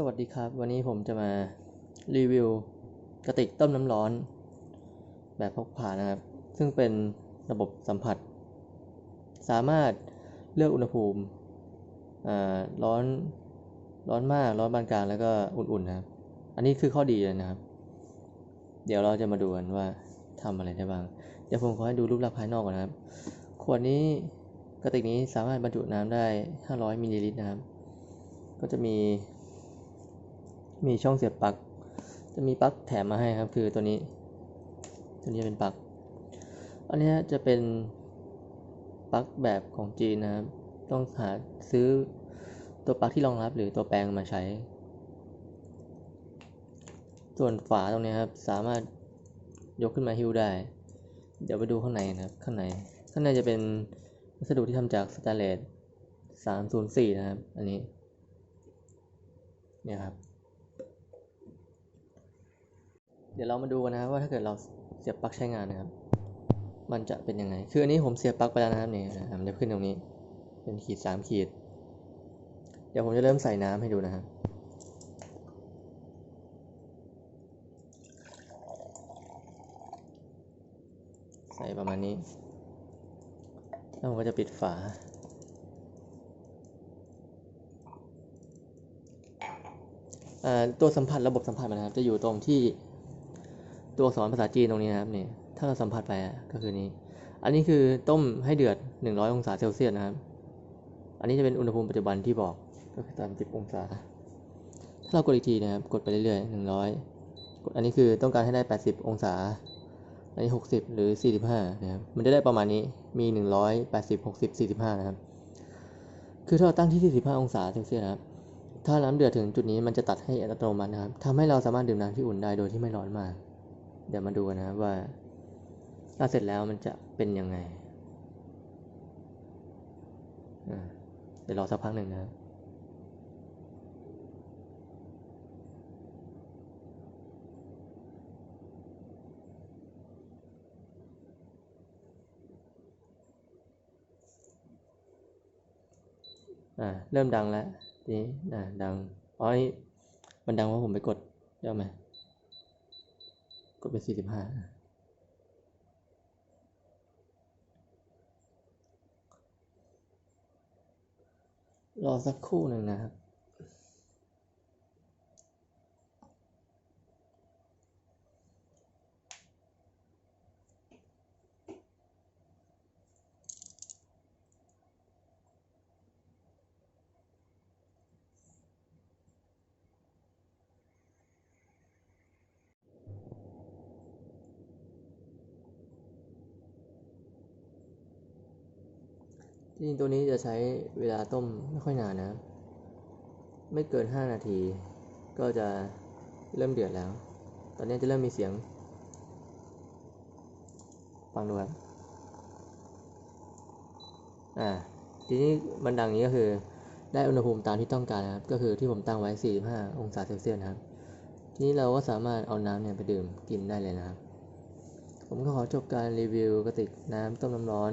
สวัสดีครับ วันนี้ผมจะมารีวิวกระติกต้มน้ำร้อน แบบพกพานะครับ ซึ่งเป็นระบบสัมผัส สามารถเลือกอุณหภูมิอ่าร้อนร้อนมากร้อนปานกลางแล้วก็อุ่นๆนะครับ อันนี้คือข้อดีเลยนะครับ เดี๋ยวเราจะมาดูกันว่าทำอะไรได้บ้าง เดี๋ยวผมขอให้ดูรูปลักษณ์ภายนอกก่อนนะครับ ขวดนี้กระติกนี้สามารถบรรจุน้ำได้ 500มิลลิลิตรนะครับ ก็จะมี มีช่องเสียบปลั๊กจะมีปลั๊กแถมมาให้ครับ คือตัวนี้ ตัวนี้เป็นปลั๊กอันนี้จะเป็นปลั๊กแบบของจีนนะครับ ต้องหาซื้อตัวปลั๊กที่รองรับหรือตัวแปลงมาใช้ ส่วนฝาตรงนี้ครับ สามารถยกขึ้นมาหิ้วได้ เดี๋ยวไปดูข้างในนะครับ ข้างใน ข้างในจะเป็นวัสดุที่ทำจากสแตนเลส304 นะครับ อันนี้ เนี่ยครับ เดี๋ยวเรามาดูกันนะครับว่าถ้าเกิดเราเสียบปลั๊กใช้งานนะครับ มันจะเป็นยังไง คืออันนี้ผมเสียบปลั๊กไปแล้วนะครับนี่อะมันจะขึ้นตรงนี้ เป็นขีดสามขีด เดี๋ยวผมจะเริ่มใส่น้ำให้ดูนะครับใส่ประมาณนี้ แล้วผมก็จะปิดฝาอ่าตัวสัมผัสระบบสัมผัสมันนะครับ จะอยู่ตรงที่ ตัวอักษรภาษาจีนตรงนี้นะครับนี่ถ้าเราสัมผัสไปก็คือนี้ อันนี้คือต้มให้เดือด 100 องศาเซลเซียสนะครับ อันนี้จะเป็นอุณหภูมิปัจจุบันที่บอกก็คือ30 องศา ถ้าเรากดอีกทีนะครับกดไปเรื่อยๆ100กดอันนี้คือต้องการให้ได้ 80 องศา อันนี้ 60 หรือ 45นะครับมันจะได้ประมาณนี้มี 180 60 45 นะครับ คือถ้าเราตั้งที่ 45 องศาเซลเซียสนะครับถ้าน้ำเดือดถึงจุดนี้มันจะตัดให้อัตโนมัตินะครับทำให้เราสามารถดื่มน้ำที่อุ่นได้โดยที่ไม่ร้อนมาก เดี๋ยวมาดูกันนะว่า ถ้าเสร็จแล้วมันจะเป็นยังไงเดี๋ยวรอสักพักหนึ่งนะอ่าเริ่มดังแล้วทีนี้อ่าดังอ๋อมันดังเพราะผมไปกดเยอะไหม กดไปสี่สิบห้ารอสักครู่หนึ่งนะครับ จริงตัวนี้จะใช้เวลาต้มไม่ค่อยนานนะครับไม่เกิน 5 นาที ก็จะเริ่มเดือดแล้ว ตอนนี้จะเริ่มมีเสียง ฟังดูครับอ่า ทีนี้มันดังอย่างนี้ก็คือได้อุณหภูมิตามที่ต้องการนะครับ ก็คือที่ผมตั้งไว้ 45 องศาเซลเซียสนะครับ ทีนี้เราก็สามารถเอาน้ำเนี่ยไปดื่มกินได้เลยนะครับ ผมก็ขอจบการรีวิวกระติกน้ำต้มน้ำร้อน